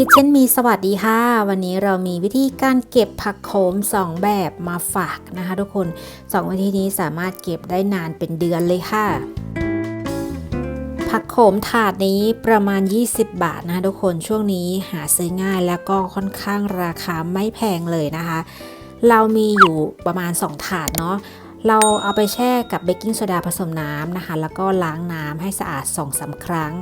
คิดเช่นมีสวัสดีค่ะ วันนี้เรามีวิธีการเก็บผักโขม 2 แบบมาฝากนะคะทุกคน 2 วิธีนี้สามารถเก็บได้นานเป็นเดือนเลยค่ะ ผักโขมถาดนี้ประมาณ 20 บาทนะคะทุกคนช่วงนี้หาซื้อง่ายแล้วก็ค่อนข้างราคาไม่แพงเลยนะคะ เรามีอยู่ประมาณ 2 ถาดเนาะเราเอาไปแช่กับเบกกิ้งโซดาผสมน้ำนะคะ แล้วก็ล้างน้ำให้สะอาด2อสาครั้ง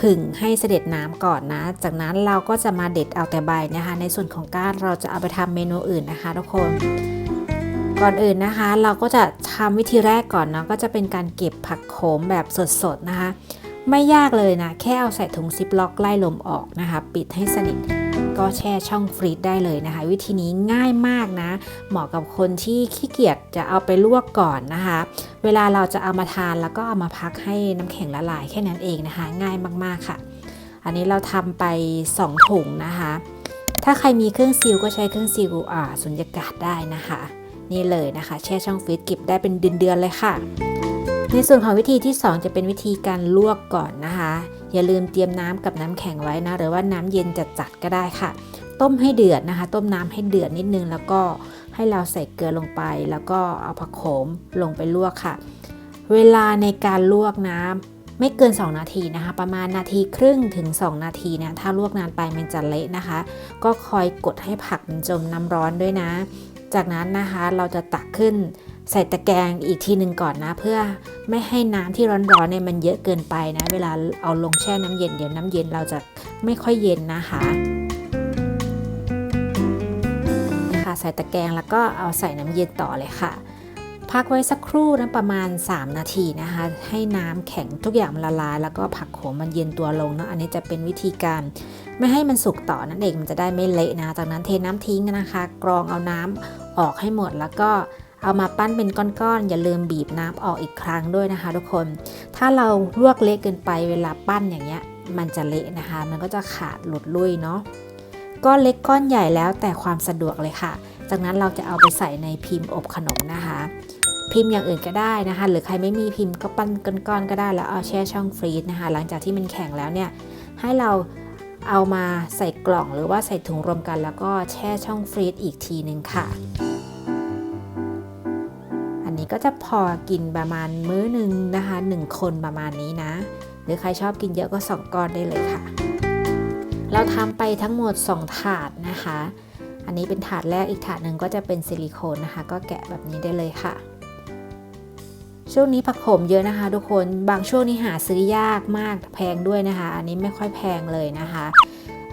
ผึ่งให้เสด็จน้ำก่อนนะ จากนั้นเราก็จะมาเด็ดเอาแต่ใบนะคะ ในส่วนของก้านเราจะเอาไปทำเมนูอื่นนะคะทุกคนก่อนอื่นนะคะ เราก็จะทำวิธีแรกก่อนเนาะก็จะเป็นการเก็บผักโขมแบบสดๆนะคะ ไม่ยากเลยนะ แค่เอาใส่ถุงซิปล็อกไล่ลมออกนะคะ ปิดให้สนิท ก็แช่ช่องฟรีซได้เลยนะคะ วิธีนี้ง่ายมากนะ เหมาะกับคนที่ขี้เกียจจะเอาไปลวกก่อนนะคะ เวลาเราจะเอามาทานแล้วก็เอามาพักให้น้ำแข็งละลายแค่นั้นเองนะคะ ง่ายมากๆค่ะ อันนี้เราทำไป 2 ถุงนะคะ ถ้าใครมีเครื่องซีลก็ใช้เครื่องซีลอ่าสุญญากาศได้นะคะ นี่เลยนะคะ แช่ช่องฟรีซเก็บได้เป็นเดือนๆเลยค่ะในส่วนของวิธีที่ 2 จะเป็นวิธีการลวกก่อนนะคะ อย่าลืมเตรียมน้ำกับน้ำแข็งไว้นะ หรือว่าน้ำเย็นจัดๆก็ได้ค่ะ ต้มให้เดือดนะคะ ต้มน้ำให้เดือดนิดนึง แล้วก็ให้เราใส่เกลือลงไป แล้วก็เอาผักโขมลงไปลวกค่ะ เวลาในการลวกน้ำไม่เกิน 2 นาทีนะคะ ประมาณนาทีครึ่งถึง 2 นาทีเนี่ยถ้าลวกนานไปมันจะเละนะคะ ก็คอยกดให้ผักมันจมน้ำร้อนด้วยนะ จากนั้นนะคะเราจะตักขึ้น ใส่ตะแกรงอีกทีหนึ่งก่อนนะ เพื่อไม่ให้น้ำที่ร้อนๆเนี่ยมันเยอะเกินไปนะ เวลาเอาลงแช่น้ำเย็นเดี๋ยวน้ำเย็นเราจะไม่ค่อยเย็นนะคะค่ะใส่ตะแกรงแล้วก็เอาใส่น้ำเย็นต่อเลยค่ะ พักไว้สักครู่นะประมาณ 3 นาทีนะคะ ให้น้ำแข็งทุกอย่างมันละลาย แล้วก็ผักโขมมันเย็นตัวลงเนาะอันนี้จะเป็นวิธีการไม่ให้มันสุกต่อนั่นเองมันจะได้ไม่เละนะ จากนั้นเทน้ำทิ้งนะคะ กรองเอาน้ำออกให้หมดแล้วก็ เอามาปั้นเป็นก้อนๆ อย่าลืมบีบน้ำออกอีกครั้งด้วยนะคะ ทุกคน ถ้าเราลวกเละเกินไปเวลาปั้นอย่างเงี้ย มันจะเละนะคะ มันก็จะขาดหลุดลุ่ยเนาะ ก้อนเล็กก้อนใหญ่แล้วแต่ความสะดวกเลยค่ะ จากนั้นเราจะเอาไปใส่ในพิมพ์อบขนมนะคะ พิมพ์อย่างอื่นก็ได้นะคะ หรือใครไม่มีพิมพ์ก็ปั้นก้อนๆก็ได้แล้วเอาแช่ช่องฟรีซนะคะ หลังจากที่มันแข็งแล้วเนี่ย ให้เราเอามาใส่กล่องหรือว่าใส่ถุงรวมกัน แล้วก็แช่ช่องฟรีซอีกทีหนึ่งค่ะ ก็จะพอกินประมาณมื้อหนึ่งนะคะ 1 คนประมาณนี้นะ หรือใครชอบกินเยอะก็ 2ก้อนได้เลยค่ะ เราทำไปทั้งหมด 2 ถาดนะคะ อันนี้เป็นถาดแรกอีกถาดหนึ่งก็จะเป็นซิลิโคนนะคะ ก็แกะแบบนี้ได้เลยค่ะ ช่วงนี้ผักโขมเยอะนะคะ ทุกคนบางช่วงนี้หาซื้อยากมากแพงด้วยนะคะ อันนี้ไม่ค่อยแพงเลยนะคะ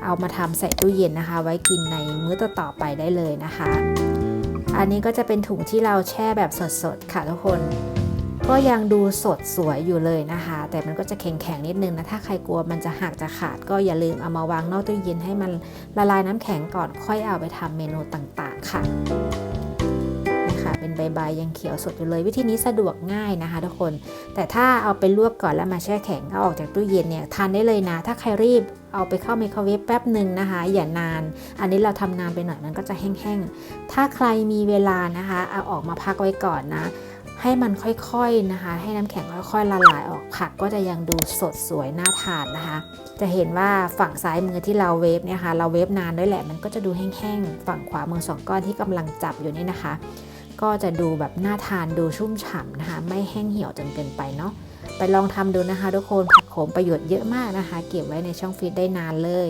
เอามาทำใส่ตู้เย็นนะคะ ไว้กินในมื้อต่อๆไปได้เลยนะคะ อันนี้ก็จะเป็นถุงที่เราแช่แบบสดๆ ค่ะทุกคน ก็ยังดูสดสวยอยู่เลยนะคะ แต่มันก็จะแข็งๆนิดนึงนะ ถ้าใครกลัวมันจะหักจะขาดก็อย่าลืมเอามาวางนอกตู้เย็นให้มันละลายน้ำแข็งก่อนค่อยเอาไปทำเมนูต่างๆ ค่ะนะคะเป็นใบๆยังเขียวสดอยู่เลย วิธีนี้สะดวกง่ายนะคะทุกคน แต่ถ้าเอาไปลวกก่อนแล้วมาแช่แข็งเอาออกจากตู้เย็นเนี่ยทานได้เลยนะ ถ้าใครรีบ เอาไปเข้าไมโครเวฟแป๊บหนึ่งนะคะ อย่านาน อันนี้เราทำนานไปหน่อยมันก็จะแห้งๆ ถ้าใครมีเวลานะคะเอาออกมาพักไว้ก่อนนะ ให้มันค่อยๆนะคะ ให้น้ำแข็งค่อยๆละลายออกผักก็จะยังดูสดสวยน่าทานนะคะ จะเห็นว่าฝั่งซ้ายมือที่เราเวฟเนี่ยค่ะเราเวฟนานด้วยแหละมันก็จะดูแห้งๆฝั่งขวามือสองก้อนที่กำลังจับอยู่นี่นะคะ ก็จะดูแบบน่าทานดูชุ่มฉ่ำนะคะ ไม่แห้งเหี่ยวจนเกินไปเนาะไปลองทำดูนะคะ ทุกคนผัก โขมประโยชน์เยอะมากนะคะ เก็บไว้ในช่องฟีดได้นานเลย